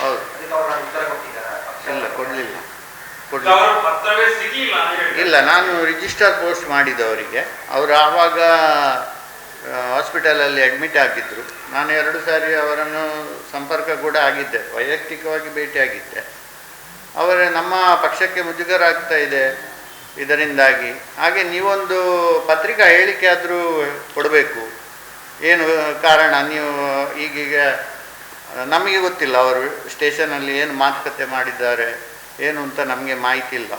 ಹೌದು. ಇಲ್ಲ ಕೊಡಲಿಲ್ಲ. ಇಲ್ಲ ನಾನು ರಿಜಿಸ್ಟರ್ ಪೋಸ್ಟ್ ಮಾಡಿದ್ದು ಅವರಿಗೆ. ಅವರು ಆವಾಗ ಹಾಸ್ಪಿಟಲಲ್ಲಿ ಅಡ್ಮಿಟ್ ಆಗಿದ್ದರು ನಾನು ಎರಡು ಸಾರಿ ಅವರನ್ನು ಸಂಪರ್ಕ ಕೂಡ ಆಗಿದ್ದೆ. ವೈಯಕ್ತಿಕವಾಗಿ ಭೇಟಿಯಾಗಿದ್ದೆ ಅವರ ನಮ್ಮ ಪಕ್ಷಕ್ಕೆ ಮುಜುಗರ ಆಗ್ತಾ ಇದೆ ಇದರಿಂದಾಗಿ. ಹಾಗೆ ನೀವೊಂದು ಪತ್ರಿಕಾ ಹೇಳಿಕೆ ಆದರೂ ಕೊಡಬೇಕು. ಏನು ಕಾರಣ? ನೀವು ಈಗೀಗ ನಮಗೆ ಗೊತ್ತಿಲ್ಲ ಅವರು ಸ್ಟೇಷನಲ್ಲಿ ಏನು ಮಾತುಕತೆ ಮಾಡಿದ್ದಾರೆ, ಏನು ಅಂತ ನಮಗೆ ಮಾಹಿತಿ ಇಲ್ಲ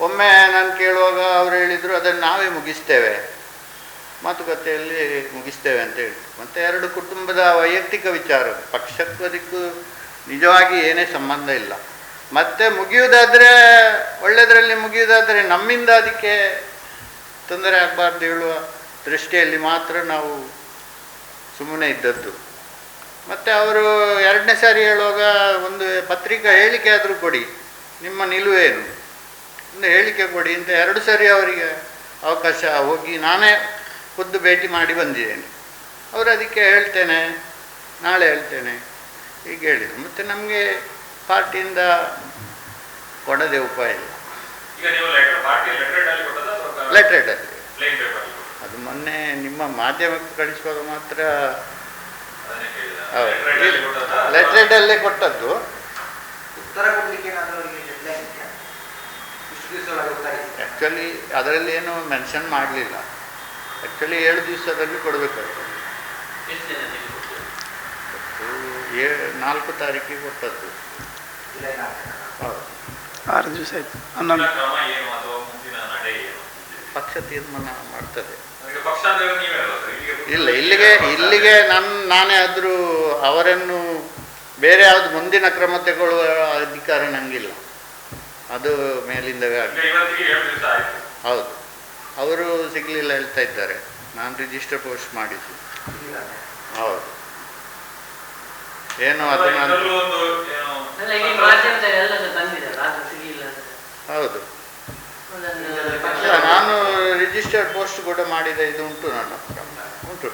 ಒಮ್ಮೆ ನಾನು ಕೇಳುವಾಗ ಅವರು ಹೇಳಿದರು, ಅದನ್ನು ನಾವೇ ಮುಗಿಸ್ತೇವೆ. ಮಾತುಕತೆಯಲ್ಲಿ ಮುಗಿಸ್ತೇವೆ ಅಂತ ಹೇಳಿ. ಮತ್ತು ಎರಡು ಕುಟುಂಬದ ವೈಯಕ್ತಿಕ ವಿಚಾರ, ಪಕ್ಷಕ್ಕೂ ಅದಕ್ಕೂ ನಿಜವಾಗಿ ಏನೇ ಸಂಬಂಧ ಇಲ್ಲ. ಮತ್ತೆ ಮುಗಿಯುವುದಾದರೆ ಒಳ್ಳೆಯದರಲ್ಲಿ ಮುಗಿಯುವುದಾದರೆ ನಮ್ಮಿಂದ ಅದಕ್ಕೆ ತೊಂದರೆ ಆಗಬಾರ್ದು ಹೇಳುವ ದೃಷ್ಟಿಯಲ್ಲಿ ಮಾತ್ರ ನಾವು ಸುಮ್ಮನೆ ಇದ್ದದ್ದು. ಮತ್ತು ಅವರು ಎರಡನೇ ಸಾರಿ ಹೇಳುವಾಗ ಒಂದು ಪತ್ರಿಕಾ ಹೇಳಿಕೆ ಆದರೂ ಕೊಡಿ ನಿಮ್ಮ ನಿಲುವೇನು ಒಂದು ಹೇಳಿಕೆ ಕೊಡಿ ಅಂತ ಎರಡು ಸಾರಿ ಅವರಿಗೆ ಅವಕಾಶ ಹೋಗಿ ನಾನೇ ಖುದ್ದು ಭೇಟಿ ಮಾಡಿ ಬಂದಿದ್ದೇನೆ. ಅವರು ಅದಕ್ಕೆ ಹೇಳ್ತೇನೆ ನಾಳೆ ಹೇಳ್ತೇನೆ ಹೀಗೆ ಹೇಳಿದರು. ಮತ್ತು ನಮಗೆ ಪಾರ್ಟಿಯಿಂದ ಕೊಡದೆ ಉಪಾಯ ಇಲ್ಲ. ಈಗ ನೀವು ಲೆಟರ್ ಪಾರ್ಟಿ ಲೆಟರ್ ಅಲ್ಲಿ ಕೊಟ್ಟದ ಅಥವಾ ಪ್ಲೇನ್ ಪೇಪರ್ ಅದು ಮೊನ್ನೆ ನಿಮ್ಮ ಮಾಧ್ಯಮಕ್ಕೆ ಕಳಿಸುವಾಗ ಮಾತ್ರ ಅದನ್ನೇ ಕೇಳಿದ ಹೌದು ಲೆಟರ್ ಅಲ್ಲಿ ಕೊಟ್ಟದ ಕೊಟ್ಟದ್ದು ಆ್ಯಕ್ಚುಲಿ ಅದರಲ್ಲಿ ಏನು ಮೆನ್ಷನ್ ಮಾಡಲಿಲ್ಲ. ಆ್ಯಕ್ಚುಲಿ ಏಳು ದಿವಸದಲ್ಲಿ ಕೊಡಬೇಕಾಗ್ತದೆ. ಏ ನಾಲ್ಕು ತಾರೀಕಿಗೆ ಕೊಟ್ಟದ್ದು. ಹೌದು. ಆರು ದಿವಸ ಆಯ್ತು. ಹನ್ನೊಂದು ಮುಂದಿನ ಕ್ರಮ ಏನು ಅಥವಾ ಮುಂದಿನ ನಡೆ ಏನು ಪಕ್ಷ ತೀರ್ಮಾನ ಮಾಡ್ತದೆ ಇಲ್ಲ ಇಲ್ಲಿಗೆ ಇಲ್ಲಿಗೆ ನನ್ನ ನಾನೇ ಆದರೂ ಅವರನ್ನು ಬೇರೆ ಯಾವುದು ಮುಂದಿನ ಕ್ರಮ ತಗೊಳ್ಳುವ ಅಧಿಕಾರ ನನಗಿಲ್ಲ ಅದು ಮೇಲಿಂದವೇ ಈಗ ಆಗಿದೆ ಹೌದು. ಅವರು ಸಿಗಲಿಲ್ಲ ಹೇಳ್ತಾ ಇದ್ದಾರೆ. ನಾನು ರಿಜಿಸ್ಟರ್ ಪೋಸ್ಟ್ ಮಾಡಿದ್ದು. ಇಲ್ಲ. ಹೌದು. ಏನು ಅಥವಾ ಅದು ನಾನು ಇದರಲ್ಲೂ ಒಂದು ಏನು ಅಲ್ಲ ಈ ಮಾಧ್ಯಮದಲ್ಲಿ ಎಲ್ಲ ತಂದಿದ್ದಾರೆ ಅದು ಸಿಗಲಿಲ್ಲ ಅಂತ ಹೌದು ಅದನ್ನು ಇಲ್ಲ ನಾನು ರಿಜಿಸ್ಟರ್ ಪೋಸ್ಟ್ ಕೂಡ ಮಾಡಿದ ಇದು ಉಂಟು ನನ್ನ ಉಂಟು.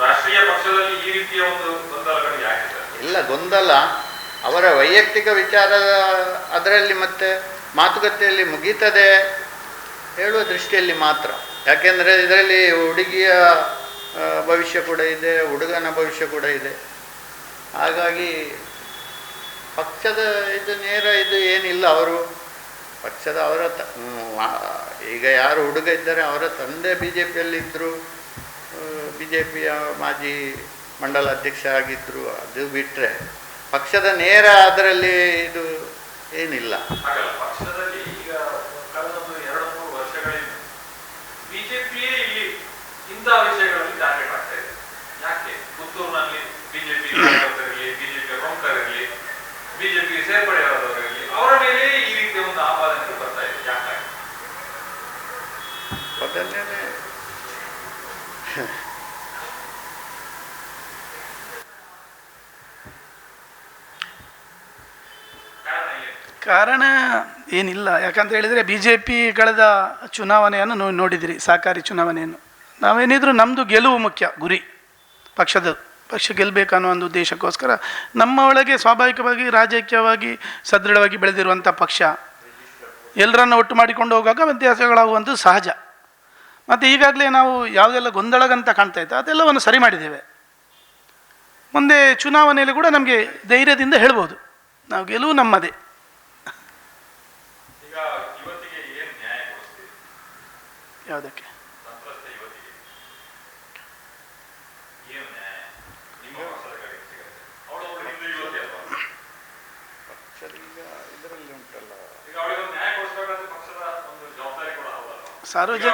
ರಾಷ್ಟ್ರೀಯ ಪಕ್ಷದಲ್ಲಿ ಈ ರೀತಿಯ ಒಂದು ಗೊಂದಲಗಳು ಯಾಕೆ ಸರ್ ಇಲ್ಲ ಗೊಂದಲ. ಅವರ ವೈಯಕ್ತಿಕ ವಿಚಾರ ಅದರಲ್ಲಿ ಮತ್ತೆ ಮಾತುಕತೆಯಲ್ಲಿ ಮುಗೀತದೆ ಹೇಳುವ ದೃಷ್ಟಿಯಲ್ಲಿ ಮಾತ್ರ. ಯಾಕೆಂದರೆ ಇದರಲ್ಲಿ ಹುಡುಗಿಯ ಭವಿಷ್ಯ ಕೂಡ ಇದೆ ಹುಡುಗನ ಭವಿಷ್ಯ ಕೂಡ ಇದೆ. ಹಾಗಾಗಿ ಪಕ್ಷದ ಇದು ನೇರ ಇದು ಏನಿಲ್ಲ. ಅವರು ಪಕ್ಷದ ಅವರ ತ ಈಗ ಯಾರು ಹುಡುಗ ಇದ್ದಾರೆ ಅವರ ತಂದೆ ಬಿ ಜೆ ಪಿಯಲ್ಲಿದ್ದರು ಬಿ ಜೆ ಪಿಯ ಮಾಜಿ ಮಂಡಲ ಅಧ್ಯಕ್ಷ ಆಗಿದ್ದರು. ಅದು ಬಿಟ್ಟರೆ ಪಕ್ಷದ ನೇರ ಅದರಲ್ಲಿ ಇದು ಏನಿಲ್ಲ. ಬಿಜೆಪಿ ಸೇರ್ಪಡೆಯಾದವರಲ್ಲಿ ಅವರ ಮೇಲೆ ರೀತಿಯ ಒಂದು ಆಪಾದನೆಗಳು ಬರ್ತಾ ಇದೆ. ಯಾಕೆ? ಕಾರಣ ಏನಿಲ್ಲ. ಯಾಕಂತ ಹೇಳಿದರೆ ಬಿ ಜೆ ಪಿ ಕಳೆದ ಚುನಾವಣೆಯನ್ನು ನೀವು ನೋಡಿದಿರಿ ಸಹಕಾರಿ ಚುನಾವಣೆಯನ್ನು. ನಾವೇನಿದ್ರು ನಮ್ಮದು ಗೆಲುವು ಮುಖ್ಯ ಗುರಿ ಪಕ್ಷದ ಪಕ್ಷ ಗೆಲ್ಲಬೇಕನ್ನೋ ಒಂದು ಉದ್ದೇಶಕ್ಕೋಸ್ಕರ ನಮ್ಮ ಒಳಗೆ ಸ್ವಾಭಾವಿಕವಾಗಿ ರಾಜಕೀಯವಾಗಿ ಸದೃಢವಾಗಿ ಬೆಳೆದಿರುವಂಥ ಪಕ್ಷ ಎಲ್ಲರನ್ನು ಒಟ್ಟು ಮಾಡಿಕೊಂಡು ಹೋಗುವಾಗ ವ್ಯತ್ಯಾಸಗಳಾಗುವಂಥದ್ದು ಸಹಜ. ಮತ್ತು ಈಗಾಗಲೇ ನಾವು ಯಾವುದೆಲ್ಲ ಗೊಂದಲಗಂತ ಕಾಣ್ತಾ ಇತ್ತು ಅದೆಲ್ಲವನ್ನು ಸರಿ ಮಾಡಿದ್ದೇವೆ. ಮುಂದೆ ಚುನಾವಣೆಯಲ್ಲಿ ಕೂಡ ನಮಗೆ ಧೈರ್ಯದಿಂದ ಹೇಳ್ಬೋದು. ನಾವು ಗೆಲುವು ನಮ್ಮದೇ. ಯಾವುದಕ್ಕೆ ಸಂತ್ರಸ್ತ ಯುವತಿಗೆ ಏನು ನ್ಯಾಯ ನಿಮ್ಮ ಪಕ್ಷದ ಕಡೆಗೆ ಸಿಗುತ್ತೆ ಅವಳು ಒಬ್ಬಳು ಹಿಂದೂ ಯುವತಿ ಅಲ್ವಾ ಪಕ್ಷದ ಈಗ ಇದರಲ್ಲಿ ಉಂಟಲ್ಲ ಈಗ ಅವಳಿಗೆ ಒಂದು ನ್ಯಾಯ ಕೊಡಿಸ್ಬೇಕಾದ್ರೆ ಪಕ್ಷದ ಒಂದು ಜವಾಬ್ದಾರಿ ಕೂಡ ಹೌದಲ್ವಾ ಸಾರ್ವಜ ಈಗ ಹುಡುಗ ಯಾವುದೋ ವ್ಯಕ್ತಿ ಮಾಡಿದ್ರೆ ಇದನ್ನು ಬೇರೆ ಆಂಗಲ್ ನೀವು ತಗೊಂಡೋಗ್ತಾ ಇದ್ದೀರಿ ಇದರಲ್ಲಿ ಈಗ ಹಿಂದೂ ಯುವತಿಗೆ ಹಿಂದೂ ಯುವತಿಯಿಂದ ಅದು ಬಿಜೆಪಿ ಮುಖಂಡನ ಪುತ್ರನಿಗೆ ಆಗಿರುವಂತ ಅನ್ಯಾಯ ಅದಕ್ಕೆ ಏನ್ ನ್ಯಾಯ ಕೊಡ್ತೀರಿ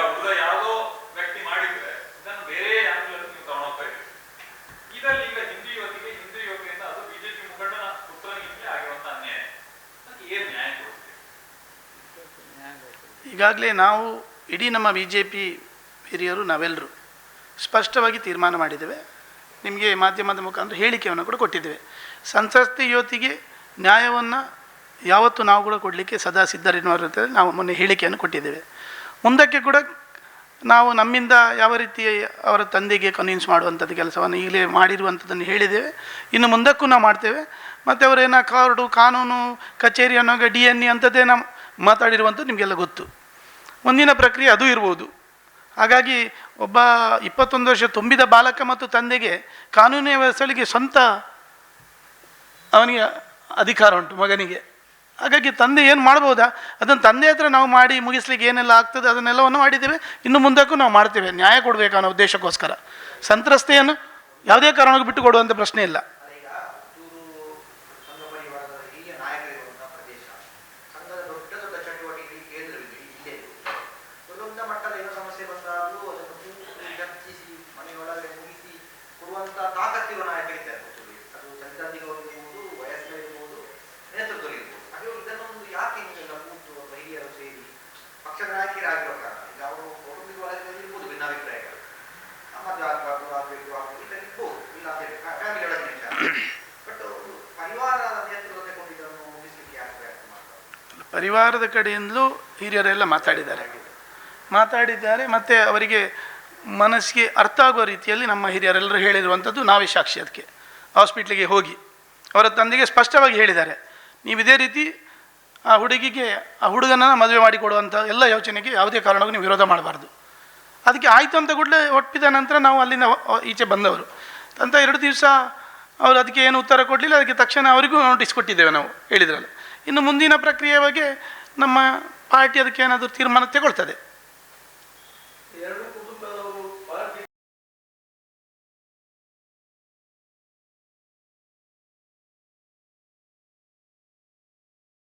ಈಗಾಗಲೇ ನಾವು ಇಡೀ ನಮ್ಮ ಬಿ ಜೆ ಪಿ ಹಿರಿಯರು ನಾವೆಲ್ಲರೂ ಸ್ಪಷ್ಟವಾಗಿ ತೀರ್ಮಾನ ಮಾಡಿದ್ದೇವೆ. ನಿಮಗೆ ಮಾಧ್ಯಮದ ಮುಖಾಂತರ ಹೇಳಿಕೆಯನ್ನು ಕೂಡ ಕೊಟ್ಟಿದ್ದೇವೆ. ಸಂತ್ರಸ್ತ ಯುವತಿಗೆ ನ್ಯಾಯವನ್ನು ಯಾವತ್ತೂ ನಾವು ಕೂಡ ಕೊಡಲಿಕ್ಕೆ ಸದಾ ಸಿದ್ಧರಿನ ನಾವು ಮೊನ್ನೆ ಹೇಳಿಕೆಯನ್ನು ಕೊಟ್ಟಿದ್ದೇವೆ. ಮುಂದಕ್ಕೆ ಕೂಡ ನಾವು ನಮ್ಮಿಂದ ಯಾವ ರೀತಿ ಅವರ ತಂದೆಗೆ ಕನ್ವಿನ್ಸ್ ಮಾಡುವಂಥದ್ದು ಕೆಲಸವನ್ನು ಈಗಲೇ ಮಾಡಿರುವಂಥದ್ದನ್ನು ಹೇಳಿದ್ದೇವೆ. ಇನ್ನು ಮುಂದಕ್ಕೂ ನಾವು ಮಾಡ್ತೇವೆ. ಮತ್ತು ಅವರೇನ ಕಾರ್ಡು ಕಾನೂನು, ಕಚೇರಿ ಅನ್ನೋಗ ಡಿ ಎನ್ ಎ ಅಂಥದ್ದೇ ನಾವು ಮಾತಾಡಿರುವಂಥದ್ದು ನಿಮಗೆಲ್ಲ ಗೊತ್ತು. ಮುಂದಿನ ಪ್ರಕ್ರಿಯೆ ಅದು ಇರ್ಬೋದು. ಹಾಗಾಗಿ ಒಬ್ಬ ಇಪ್ಪತ್ತೊಂದು ವರ್ಷ ತುಂಬಿದ ಬಾಲಕ ಮತ್ತು ತಂದೆಗೆ ಕಾನೂನಿನ ವ್ಯವಸ್ಥೆಗಳಿಗೆ ಸ್ವಂತ ಅವನಿಗೆ ಅಧಿಕಾರ ಉಂಟು ಮಗನಿಗೆ. ಹಾಗಾಗಿ ತಂದೆ ಏನು ಮಾಡ್ಬೋದಾ? ಅದನ್ನು ತಂದೆ ಹತ್ರ ನಾವು ಮಾಡಿ ಮುಗಿಸ್ಲಿಕ್ಕೆ ಏನೆಲ್ಲ ಆಗ್ತದೆ ಅದನ್ನೆಲ್ಲವನ್ನು ಮಾಡಿದ್ದೇವೆ. ಇನ್ನು ಮುಂದಕ್ಕೂ ನಾವು ಮಾಡ್ತೇವೆ. ನ್ಯಾಯ ಕೊಡಬೇಕು ಅನ್ನೋ ಉದ್ದೇಶಕ್ಕೋಸ್ಕರ. ಸಂತ್ರಸ್ತೆಯನ್ನು ಯಾವುದೇ ಕಾರಣಕ್ಕೂ ಬಿಟ್ಟು ಕೊಡುವಂಥ ಪ್ರಶ್ನೆ ಇಲ್ಲ. ಸಮಸ್ಯೆ ಬಂದಾಗಲೂ ಅದನ್ನು ಚರ್ಚಿಸಿ ಮನೆಯೊಳಗೆ ಮುಗಿಸಿ ತಾಕತ್ತಿವ ನಾಯಕರಿದ್ದಾರೆ ಪುತ್ತೂರಿಗೆ ಅದು ಸೈದ್ಧಾಂತಿಕವಾಗಿರ್ಬೋದು ವಯಸ್ಕರಿರ್ಬೋದು ನೇತೃತ್ವದಲ್ಲಿರ್ಬೋದು ಹಾಗೆ ಇದನ್ನೊಂದು ಯಾಕೆ ನೀವೆಲ್ಲ ಕೂತು ಒಬ್ಬ ಹಿರಿಯರು ಸೇರಿ ಪಕ್ಷದ ನಾಯಕರಾಗಿರೋ ಕಾರಣ ಈಗ ಅವರು ಕೌಟುಂಬಿಕ ವಲಯದಲ್ಲಿ ಇರ್ಬೋದು ಭಿನ್ನಾಭಿಪ್ರಾಯಗಳು ಮದುವೆ ಆಗಬಾರ್ದು ಆಗಬೇಕು ಆಗಬೇಕು ಇಲ್ಲ ಇರ್ಬೋದು ಇಲ್ಲ ಅಂತ ಹೇಳಿ ಫ್ಯಾಮಿಲಿ ಒಳಗಿನ ವಿಚಾರ ಬಟ್ ಒಂದು ಪರಿವಾರದ ಕಡೆಯಿಂದಲೂ ಹಿರಿಯರೆಲ್ಲ ಮಾತಾಡಿದ್ದಾರೆ. ಮಾತಾಡಿದ್ದಾರೆ, ಮತ್ತು ಅವರಿಗೆ ಮನಸ್ಸಿಗೆ ಅರ್ಥ ಆಗುವ ರೀತಿಯಲ್ಲಿ ನಮ್ಮ ಹಿರಿಯರೆಲ್ಲರೂ ಹೇಳಿರುವಂಥದ್ದು ನಾವೇ ಸಾಕ್ಷಿ ಅದಕ್ಕೆ. ಹಾಸ್ಪಿಟ್ಲಿಗೆ ಹೋಗಿ ಅವರ ತಂದೆಗೆ ಸ್ಪಷ್ಟವಾಗಿ ಹೇಳಿದ್ದಾರೆ. ನೀವು ಇದೇ ರೀತಿ ಆ ಹುಡುಗಿಗೆ, ಆ ಹುಡುಗನ ಮದುವೆ ಮಾಡಿಕೊಡುವಂಥ ಎಲ್ಲ ಯೋಚನೆಗೆ ಯಾವುದೇ ಕಾರಣಕ್ಕೂ ನೀವು ವಿರೋಧ ಮಾಡಬಾರ್ದು. ಅದಕ್ಕೆ ಆಯಿತು ಅಂತ ಕೂಡಲೇ ಒಪ್ಪಿದ ನಂತರ ನಾವು ಅಲ್ಲಿಂದ ಈಚೆ ಬಂದವರು. ಅಂತ ಎರಡು ದಿವಸ ಅವರು ಅದಕ್ಕೆ ಏನು ಉತ್ತರ ಕೊಡಲಿಲ್ಲ, ಅದಕ್ಕೆ ತಕ್ಷಣ ಅವರಿಗೂ ನೋಟಿಸ್ ಕೊಟ್ಟಿದ್ದೇವೆ ನಾವು, ಹೇಳಿದ್ರಲ್ಲ. ಇನ್ನು ಮುಂದಿನ ಪ್ರಕ್ರಿಯೆ ಬಗ್ಗೆ ನಮ್ಮ ಪಾರ್ಟಿ ಅದಕ್ಕೆ ಏನಾದರೂ ತೀರ್ಮಾನ ತಗೊಳ್ತದೆ.